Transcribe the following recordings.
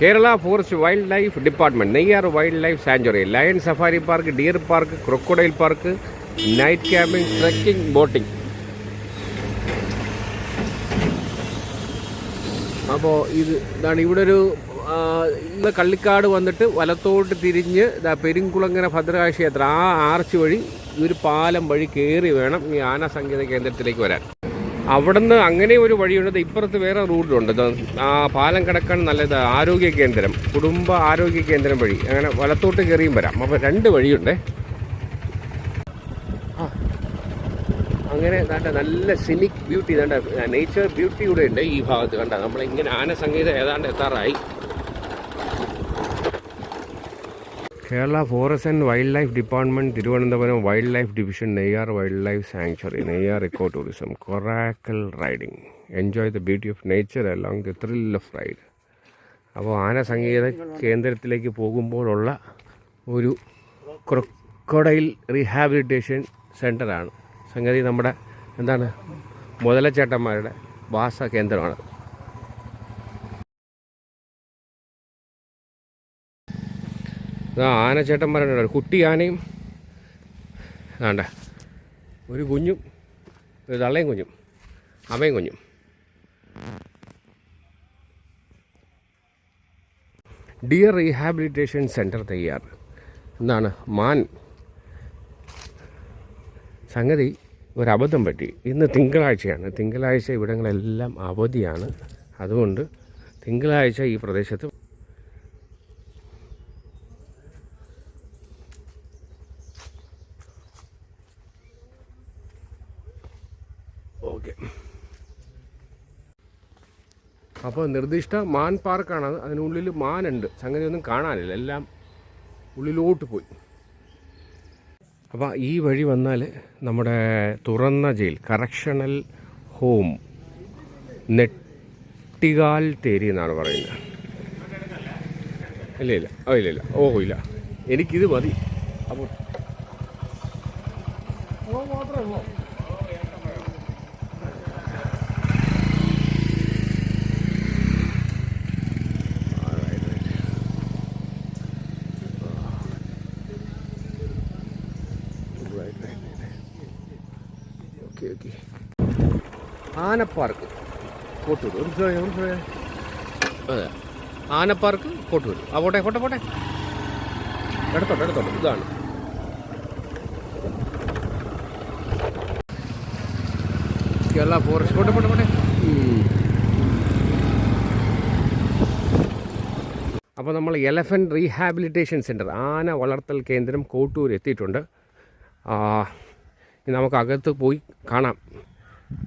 Kerala forest wildlife department Neyyar wildlife sanctuary lion safari park deer park crocodile park night camping trekking boating. അപ്പോൾ ഇത് ഇതാണ് ഇവിടെ ഒരു ഇന്ന് കള്ളിക്കാട് വന്നിട്ട് വലത്തോട്ട് തിരിഞ്ഞ് ഇതാ പെരുങ്കുളങ്ങര ഭദ്രകാളി ക്ഷേത്രം ആ ആർച്ച് വഴി ഒരു പാലം വഴി കയറി വേണം ഈ ആന സംഗീത കേന്ദ്രത്തിലേക്ക് വരാൻ. അവിടുന്ന് അങ്ങനെ ഒരു വഴിയുണ്ട്. ഇപ്പുറത്ത് വേറെ റൂട്ടുണ്ട് ആ പാലം കിടക്കാൻ നല്ലത് ആരോഗ്യ കേന്ദ്രം കുടുംബ ആരോഗ്യ കേന്ദ്രം വഴി. അങ്ങനെ വലത്തോട്ട് കയറിയും വരാം. അപ്പോൾ രണ്ട് വഴിയുണ്ട്. അങ്ങനെ കണ്ട നല്ല സിനിക് ബ്യൂട്ടി കണ്ട നേച്ചർ ബ്യൂട്ടി ഇവിടെ ഉണ്ട് ഈ ഭാഗത്ത്. കണ്ട നമ്മളിങ്ങനെ ആന സംഗീതം ഏതാണ്ട് എത്താറായി. Kerala forest and wildlife department Thiruvananthapuram wildlife division Neyyar wildlife sanctuary Neyyar eco tourism coracle riding enjoy the beauty of nature along the thrill of ride അപ്പോൾ ആന സംഗീത കേന്ദ്രത്തിലേക്ക് പോകുമ്പോഴുള്ള ഒരു ക്രൊക്കോഡൈൽ റീഹാബിലിറ്റേഷൻ സെന്ററാണ് സംഗതി നമ്മുടെ എന്താണ് മുതലച്ചേട്ടന്മാരുടെ വാസ കേന്ദ്രമാണ് ആ ആനച്ചേട്ടന്മാരുണ്ട് കുട്ടി ആനയും വേണ്ട ഒരു കുഞ്ഞും ഒരു തള്ളയും കുഞ്ഞും അമ്മയും കുഞ്ഞും. ഡിയർ റീഹാബിലിറ്റേഷൻ സെന്റർ തയ്യാർ. എന്താണ്? മാൻ. സംഗതി ഒരു അബദ്ധം പറ്റി. ഇന്ന് തിങ്കളാഴ്ചയാണ്. തിങ്കളാഴ്ച ഇവിടങ്ങളെല്ലാം അവധിയാണ്. അതുകൊണ്ട് തിങ്കളാഴ്ച ഈ പ്രദേശത്ത് ഓക്കെ. അപ്പോൾ നിർദ്ദിഷ്ട മാൻ പാർക്കാണ് അത്. അതിനുള്ളിൽ മാനുണ്ട്. സംഗതി ഒന്നും കാണാനില്ല. എല്ലാം ഉള്ളിലോട്ട് പോയി. അപ്പോൾ ഈ വഴി വന്നാൽ നമ്മുടെ തുറന്ന ജയിൽ കറക്ഷണൽ ഹോം നെട്ടികാൽ തേരി എന്നാണ് പറയുന്നത്. ഇല്ല ഇല്ല. ഓ ഇല്ല ഇല്ല. ഓ ഇല്ല. എനിക്കിത് മതി. അപ്പോൾ ഓക്കെ ഓക്കെ ആനപ്പാർക്ക് കോട്ടൂർ ഒരു അതെ. ആനപ്പാർക്ക് കോട്ടൂർ ആ പോട്ടെ പോട്ടെ പോട്ടെ. എടുത്തോട്ടെ എടുത്തോട്ടെ. ഇതാണ്. കേരള ഫോറസ്റ്റ് പോട്ടെ പോട്ടെ പോട്ടെ. അപ്പോൾ നമ്മൾ എലഫന്റ് റീഹാബിലിറ്റേഷൻ സെന്റർ ആന വളർത്തൽ കേന്ദ്രം കോട്ടൂർ എത്തിയിട്ടുണ്ട്. നമുക്ക് അകത്ത് പോയി കാണാം.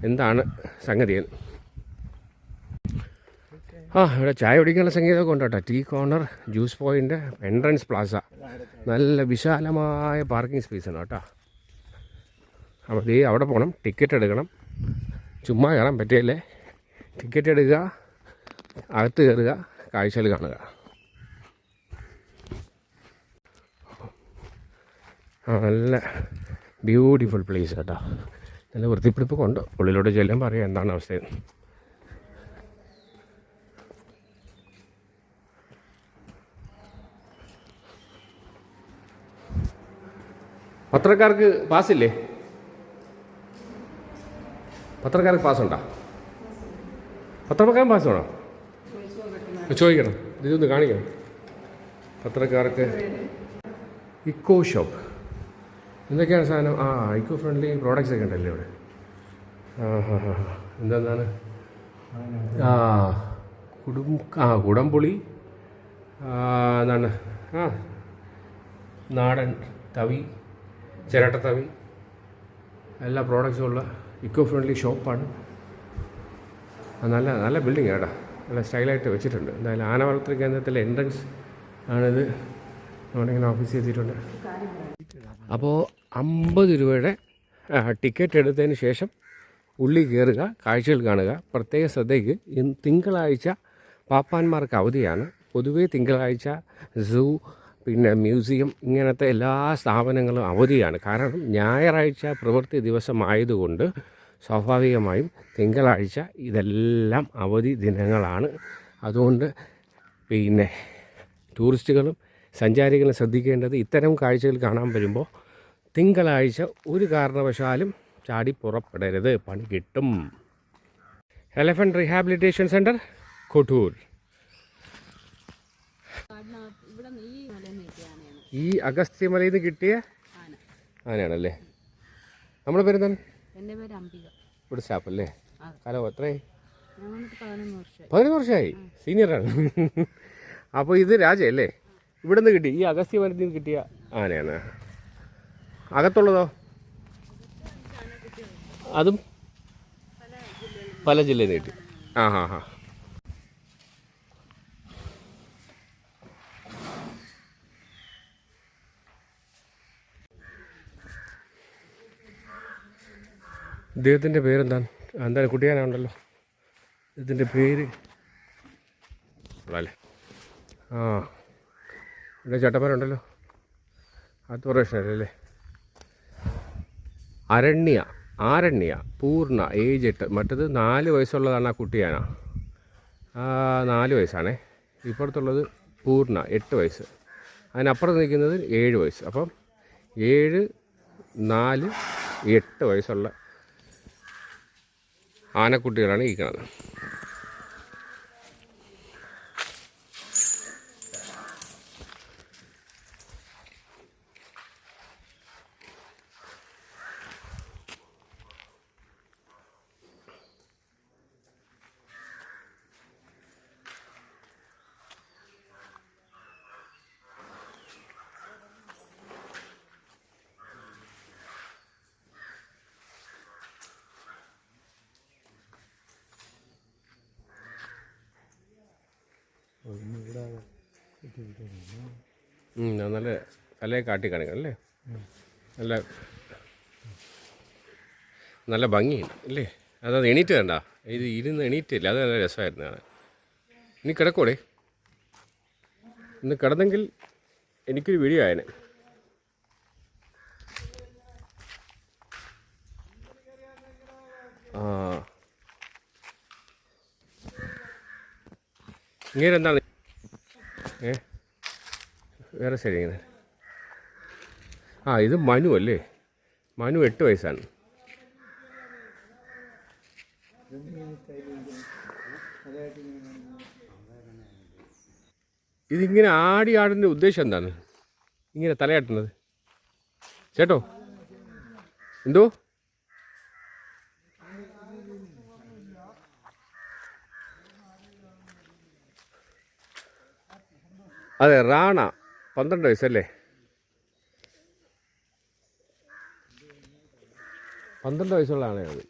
എന്താണ് സംഗതി. ആ ഇവിടെ ചായ കുടിക്കാനുള്ള സംഗീതമൊക്കെ ഉണ്ട് കേട്ടോ. Tea corner juice point entrance plaza നല്ല വിശാലമായ പാർക്കിംഗ് സ്പേസാണ് കേട്ടോ. അപ്പോൾ ദേ അവിടെ പോകണം ടിക്കറ്റ് എടുക്കണം. ചുമ്മാ കയറാൻ പറ്റിയല്ലേ? ടിക്കറ്റ് എടുക്കുക അകത്ത് കയറുക കാഴ്ചകൾ കാണുക. നല്ല ബ്യൂട്ടിഫുൾ പ്ലേസ് കേട്ടോ. നല്ല വൃത്തിപ്പിടിപ്പൊക്കെ ഉള്ളിലോട്ട് ചെല്ലുമ്പോൾ അറിയാം എന്താണ് അവസ്ഥ പത്രക്കാർക്ക് പാസ്സില്ലേ? പത്രക്കാർക്ക് പാസ്സുണ്ടോ? പത്രക്കാരൻ പാസ് വേണോ? ചോദിക്കണം. ഇതൊന്ന് കാണിക്കണം. പത്രക്കാർക്ക് ഇക്കോ ഷോപ്പ്. എന്തൊക്കെയാണ് സാധനം? ആ ഇക്കോ ഫ്രണ്ട്ലി പ്രോഡക്റ്റ്സ് ഒക്കെ ഉണ്ടല്ലേ ഇവിടെ ആ ഹാ ഹാ എന്താണ് ആ കുടും ആ കുടംപുളി എന്താണ്? ആ നാടൻ തവി ചിരട്ട തവി എല്ലാ പ്രോഡക്റ്റ്സും ഉള്ള ഇക്കോ ഫ്രണ്ട്ലി ഷോപ്പാണ് നല്ല നല്ല ബിൽഡിംഗ് കേട്ടോ. നല്ല സ്റ്റൈലായിട്ട് വെച്ചിട്ടുണ്ട്. എന്തായാലും ആന വളർത്തൽ കേന്ദ്രത്തിലെ എൻട്രൻസ് ആണിത്. നമ്മുടെ ഇങ്ങനെ ഓഫീസിൽ എത്തിയിട്ടുണ്ട്. അപ്പോൾ അമ്പത് രൂപയുടെ ടിക്കറ്റ് എടുത്തതിന് ശേഷം ഉള്ളി കയറുക കാഴ്ചകൾ കാണുക. പ്രത്യേക ശ്രദ്ധയ്ക്ക് തിങ്കളാഴ്ച പാപ്പാന്മാർക്ക് അവധിയാണ്. പൊതുവേ തിങ്കളാഴ്ച സൂ പിന്നെ മ്യൂസിയം ഇങ്ങനത്തെ എല്ലാ സ്ഥാപനങ്ങളും അവധിയാണ്. കാരണം ഞായറാഴ്ച പ്രവൃത്തി ദിവസമായതുകൊണ്ട് സ്വാഭാവികമായും തിങ്കളാഴ്ച ഇതെല്ലാം അവധി ദിനങ്ങളാണ്. അതുകൊണ്ട് പിന്നെ ടൂറിസ്റ്റുകളും സഞ്ചാരികളും ശ്രദ്ധിക്കേണ്ടത് ഇത്തരം കാഴ്ചകൾ കാണാൻ വരുമ്പോൾ തിങ്കളാഴ്ച ഒരു കാരണവശാലും ചാടി പുറപ്പെടരുത്. പണി കിട്ടും. എലഫന്റ് റീഹാബിലിറ്റേഷൻ സെന്റർ കൊട്ടൂർ ഈ അഗസ്ത്യമലയിൽ നിന്ന് കിട്ടിയ ആന ആനയാണല്ലേ? നമ്മുടെ പേരെന്താണ്? എന്റെ പേര് അംബിക. ഇവിടെ സ്റ്റാഫല്ലേ. ഹലോ എത്രയായി? പതിനൊന്ന് വർഷമായി. സീനിയറാണ്. അപ്പോൾ ഇത് രാജയല്ലേ? ഇവിടെ നിന്ന് കിട്ടി. ഈ അഗസ്ത്യ മരത്തിൽ നിന്ന് കിട്ടിയ ആനയാണ്. അകത്തുള്ളതോ? അതും പല ജില്ലയിൽ കിട്ടി ആ ഹാ ഹാ. ഇദ്ദേഹത്തിന്റെ പേരെന്താണ്? എന്താണ് കുട്ടിയാനാണല്ലോ ഇതിന്റെ പേര്. അല്ലേ ആ. ഇവിടെ ചട്ടപ്പനുണ്ടല്ലോ അത് പ്രശ്നമല്ലേ അരണ്യ ആരണ്യ പൂർണ ഏജ് എട്ട് മറ്റത് നാല് വയസ്സുള്ളതാണ് ആ കുട്ടിയാന നാല് വയസ്സാണേ. ഇപ്പുറത്തുള്ളത് പൂർണ എട്ട് വയസ്സ്. അതിനപ്പുറത്ത് നിൽക്കുന്നത് ഏഴ് വയസ്സ്. അപ്പം ഏഴ് നാല് എട്ട് വയസ്സുള്ള ആനക്കുട്ടികളാണ് ഈ നല്ല തലയെ കാട്ടി അല്ലേ? നല്ല നല്ല ഭംഗിയുണ്ട് അല്ലേ? അതത് എണീറ്റ് വേണ്ട ഇത് ഇരുന്ന് എണീറ്റില്ല. അത് നല്ല രസമായിരുന്നു കാണാൻ. ഇനി കിടക്കൂടെ ഇന്ന് കിടന്നെങ്കിൽ എനിക്കൊരു വീഡിയോ ആ ഇങ്ങനെ എന്താണ് ഏ? വേറെ ശരി ഇങ്ങനെ. ആ ഇത് മനു അല്ലേ? മനു എട്ട് വയസ്സാണ്. ഇതിങ്ങനെ ആടി ആടുന്ന ഉദ്ദേശം എന്താണ്? ഇങ്ങനെ തലയാട്ടുന്നത്. ചേട്ടോ? എന്തോ? അതെ റാണ. പന്ത്രണ്ട് വയസ്സല്ലേ? പന്ത്രണ്ട് വയസ്സുള്ള ആണത്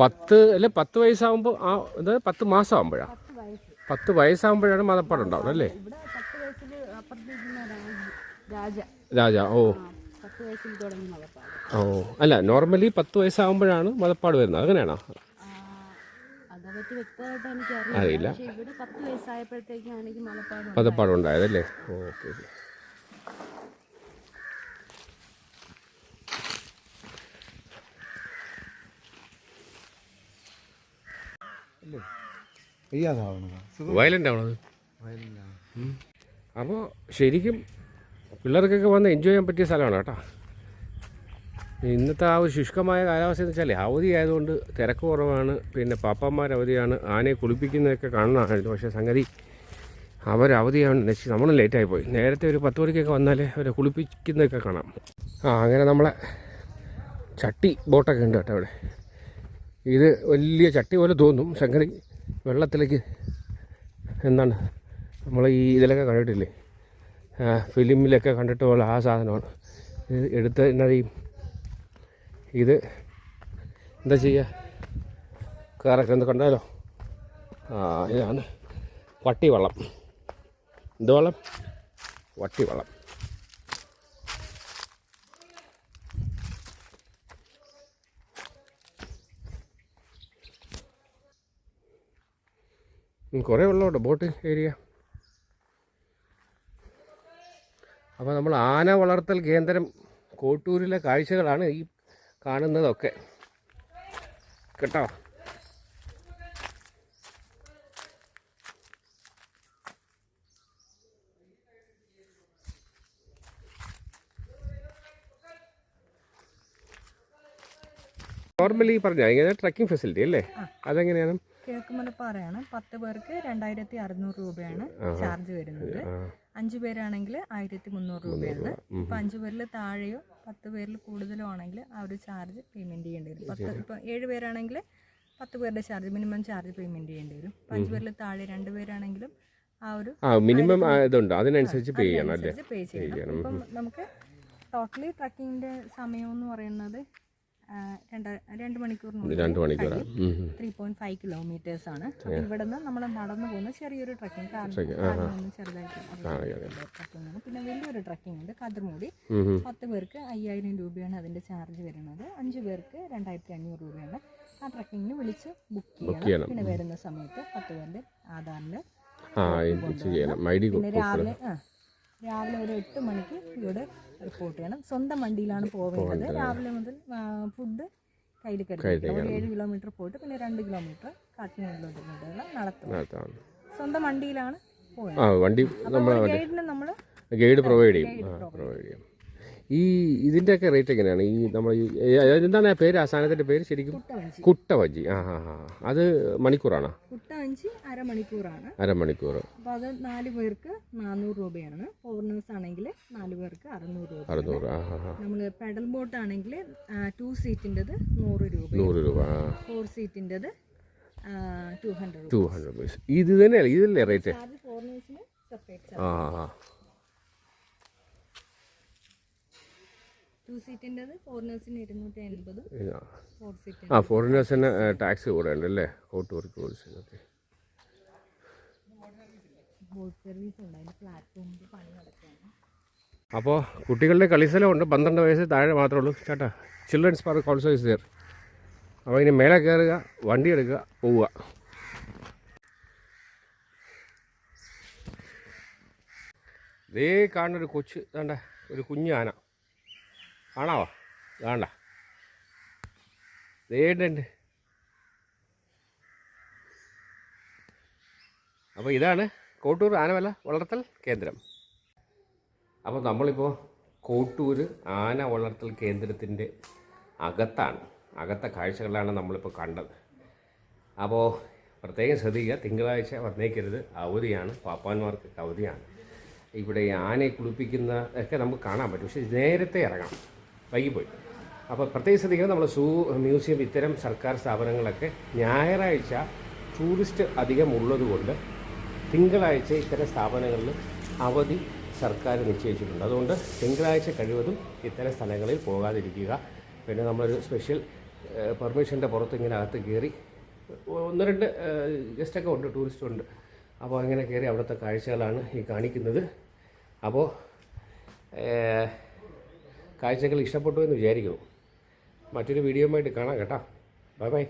പത്ത് അല്ലെ പത്ത് വയസ്സാകുമ്പോൾ ആ ഇത് പത്ത് മാസം ആകുമ്പോഴാ പത്ത് വയസ്സ് പത്ത് വയസ്സാകുമ്പോഴാണ് മലപ്പാട് ഉണ്ടാവുന്നത് അല്ലേ? രാജ ഓ. ഓ അല്ല നോർമലി പത്ത് വയസ്സാകുമ്പോഴാണ് മതപ്പാട് വരുന്നത്. അങ്ങനെയാണോ? അറിയില്ല. പക്ഷെ ഇവിടെ പത്ത് വയസ്സായപ്പോഴത്തേക്കും എനിക്ക് മലപ്പാട് മതപ്പാട് ഉണ്ടായതല്ലേ ഓക്കെ. വയ്യാതാവണത് വയലന്റ് വയലില്ല അപ്പോൾ ശരിക്കും പിള്ളേർക്കൊക്കെ വന്ന് എൻജോയ് ചെയ്യാൻ പറ്റിയ സ്ഥലമാണ് കേട്ടോ. ഇന്നത്തെ ആ ഒരു ശുഷ്കമായ കാലാവസ്ഥ എന്ന് വെച്ചാൽ അവധി ആയതുകൊണ്ട് തിരക്ക് കുറവാണ് പിന്നെ പാപ്പന്മാർ അവധിയാണ് ആനയെ കുളിപ്പിക്കുന്നതൊക്കെ കാണണമായിരുന്നു പക്ഷേ സംഗതി അവർ അവധിയാണ് നശിച്ച് നമ്മൾ ലേറ്റായി പോയി. നേരത്തെ ഒരു പത്ത് മണിക്കൊക്കെ വന്നാലേ അവരെ കുളിപ്പിക്കുന്നതൊക്കെ കാണാം. ആ അങ്ങനെ നമ്മളെ ചട്ടി ബോട്ടൊക്കെ ഉണ്ട് കേട്ടോ അവിടെ. ഇത് വലിയ ചട്ടി പോലെ തോന്നും. ശങ്കരി വെള്ളത്തിലേക്ക് എന്താണ് നമ്മൾ ഈ ഇതിലൊക്കെ കണ്ടിട്ടില്ലേ? ഫിലിമിലൊക്കെ കണ്ടിട്ട് പോലെ ആ സാധനമാണ്. ഇത് എടുത്ത് എന്നറിയും ഇത് എന്താ ചെയ്യുക കയറൊക്കെ എന്ത് കണ്ടാലോ? ആ ഇതാണ് വട്ടിവള്ളം. എന്ത് വള്ളം? വട്ടി കുറേ വെള്ളമുണ്ട് ബോട്ട് ഏരിയ അപ്പോൾ നമ്മൾ ആന വളർത്തൽ കേന്ദ്രം കോട്ടൂരിലെ കാഴ്ചകളാണ് ഈ കാണുന്നതൊക്കെ. കേട്ടോ? നോർമലി പറഞ്ഞ ഇങ്ങനെ ട്രക്കിംഗ് ഫെസിലിറ്റി അല്ലേ? അതെങ്ങനെയാണ്? കിഴക്കുമലപ്പാറയാണ് പത്ത് പേർക്ക് രണ്ടായിരത്തി അറുന്നൂറ് രൂപയാണ് ചാർജ് വരുന്നത്. അഞ്ചു പേരാണെങ്കിൽ ആയിരത്തി മുന്നൂറ് രൂപയാണ്. ഇപ്പൊ അഞ്ചു പേരിൽ താഴെയോ പത്ത് പേരിൽ കൂടുതലോ ആണെങ്കിൽ ആ ഒരു ചാർജ് പേയ്മെന്റ് ചെയ്യേണ്ടി വരും. പത്ത് ഇപ്പൊ ഏഴ് പേരാണെങ്കിൽ പത്ത് പേരുടെ ചാർജ് മിനിമം ചാർജ് പേയ്മെന്റ് ചെയ്യേണ്ടി വരും. ഇപ്പൊ അഞ്ചു പേരിൽ താഴെ രണ്ട് പേരാണെങ്കിലും ആ ഒരു മിനിമം ഇതുണ്ട്. അതിനനുസരിച്ച് പേ ചെയ്യണം അല്ലേ? പേ ചെയ്യണം. ഇപ്പം നമുക്ക് ടോട്ടലി ട്രക്കിങ്ങിന്റെ സമയം എന്ന് പറയുന്നത് രണ്ട് മണിക്കൂറിനുള്ളിൽ രണ്ട് മണിക്കൂറാണ്. ത്രീ പോയിന്റ് ഫൈവ് കിലോമീറ്റേഴ്സ് ആണ്. ഇവിടെ നിന്ന് നമ്മൾ നടന്നു പോകുന്ന ചെറിയൊരു ട്രക്കിംഗ് കാരണം ചെറുതായിട്ട് ട്രക്കിംഗ് ആണ്. പിന്നെ വലിയൊരു ട്രക്കിംഗ് ഉണ്ട് കതിർമൂടി. പത്ത് പേർക്ക് അയ്യായിരം രൂപയാണ് അതിന്റെ ചാർജ് വരുന്നത്. അഞ്ച് പേർക്ക് രണ്ടായിരത്തി അഞ്ഞൂറ് രൂപയാണ്. ആ ട്രക്കിങ്ങിന് വിളിച്ച് ബുക്ക് ചെയ്യണം. പിന്നെ വരുന്ന സമയത്ത് പത്ത് പേരുടെ പിന്നെ രാവിലെ രാവിലെ ഒരു എട്ട് മണിക്ക് ഇവിടെ റിപ്പോർട്ട് ചെയ്യണം സ്വന്തം വണ്ടിയിലാണ് പോവേണ്ടത്. രാവിലെ മുതൽ ഫുഡ് കയ്യിൽ കരുതി. ഒരു ഏഴ് കിലോമീറ്റർ പോയിട്ട് പിന്നെ രണ്ട് കിലോമീറ്റർ കാട്ടിനുള്ളിലോട്ട് നടത്തും. നടത്താം. സ്വന്തം വണ്ടിയിലാണ് പോയത് വണ്ടി നമ്മൾ ഗൈഡിന് നമ്മൾ ഗൈഡ് പ്രൊവൈഡ് ചെയ്യും. പ്രൊവൈഡ് ചെയ്യും. ഈ ഇതിന്റെയൊക്കെ റേറ്റ് എങ്ങനെയാണ്? ഈ നമ്മൾ എന്താണ് ആ പേര്? ആ സാധനത്തിന്റെ പേര് ശരിക്കും? കുട്ടവഞ്ചി. ആ ആ ആ. അത് മണിക്കൂറാണോ? കുട്ടവഞ്ചി അരമണിക്കൂറാണ്. അരമണിക്കൂർ അപ്പോൾ അത് നാല് പേർക്ക് നാനൂറ് രൂപയാണ്. ഫോറിനേഴ്സ് ആണെങ്കിൽ നാല് പേർക്ക് അറുന്നൂറ് രൂപ അറുന്നൂറ് ആ നമ്മൾ പെഡൽ ബോട്ട് ആണെങ്കിൽ ടു സീറ്റിന്റെത് നൂറ് രൂപ നൂറ് രൂപ ഫോർ സീറ്റിന്റെത് ടു ഹൺഡ്രഡ് ടു ഹൺഡ്രഡ് ഇത് തന്നെയല്ലേ ഇതല്ലേ റേറ്റ് ആ ചാർജ് ടു സീറ്റിന്റെത് ഫോറിനേഴ്സിന് ഇരുന്നൂറ്റി അൻപതും ആ. ഫോർ സീറ്റ് ആ ഫോറിനേഴ്സിന് ടാക്സ് കൂടെ ഉണ്ട്. അല്ലേ കോട്ടൂർ വർക്ക് നടക്കുകയാണ് അപ്പോൾ കുട്ടികളുടെ കളിസ്ഥലമുണ്ട്. പന്ത്രണ്ട് വയസ്സ് താഴെ മാത്രമേ ഉള്ളൂ. ചേട്ടാ children's park also is there അപ്പോൾ ഇനി മേലെ കയറുക വണ്ടി എടുക്കുക പോവുക. ദേ കാണുന്നൊരു കൊച്ചു വേണ്ട ഒരു കുഞ്ഞാന ആന. കാണാവോ? വേണ്ട. ദേണ്ടുണ്ട് അപ്പോൾ ഇതാണ് കോട്ടൂർ ആനവല വളർത്തൽ കേന്ദ്രം. അപ്പോൾ നമ്മളിപ്പോൾ കോട്ടൂർ ആന വളർത്തൽ കേന്ദ്രത്തിന്റെ അകത്താണ്. അകത്തെ കാഴ്ചകളാണ് നമ്മളിപ്പോൾ കണ്ടത്. അപ്പോൾ പ്രത്യേകം ശ്രദ്ധിക്കുക തിങ്കളാഴ്ച വന്നേക്കരുത്. അവധിയാണ് പാപ്പാന്മാർക്ക് അവധിയാണ്. ഇവിടെ ആനയെ കുളിപ്പിക്കുന്ന ഒക്കെ നമുക്ക് കാണാൻ പറ്റും. പക്ഷേ നേരത്തെ ഇറങ്ങണം. വൈകിപ്പോയി. അപ്പോൾ പ്രത്യേകിച്ച് ശ്രദ്ധിക്കുന്നത് നമ്മൾ സൂ മ്യൂസിയം ഇത്തരം സർക്കാർ സ്ഥാപനങ്ങളൊക്കെ ഞായറാഴ്ച ടൂറിസ്റ്റ് അധികം ഉള്ളതുകൊണ്ട് തിങ്കളാഴ്ച ഇത്തരം സ്ഥാപനങ്ങളിൽ അവധി സർക്കാർ നിശ്ചയിച്ചിട്ടുണ്ട്. അതുകൊണ്ട് തിങ്കളാഴ്ച കഴിവതും ഇത്തരം സ്ഥലങ്ങളിൽ പോകാതിരിക്കുക. പിന്നെ നമ്മളൊരു സ്പെഷ്യൽ പെർമിഷന്റെ പുറത്ത് ഇങ്ങനെ അകത്ത് കയറി ഒന്ന് രണ്ട് ഗസ്റ്റൊക്കെ ഉണ്ട് ടൂറിസ്റ്റ് ഉണ്ട്. അപ്പോൾ അങ്ങനെ കയറി അവിടുത്തെ കാഴ്ചകളാണ് ഈ കാണിക്കുന്നത്. അപ്പോൾ കാഴ്ചകൾ ഇഷ്ടപ്പെട്ടു എന്ന് വിചാരിക്കുന്നു മറ്റൊരു വീഡിയോയുമായിട്ട് കാണാം കേട്ടോ. Bye bye.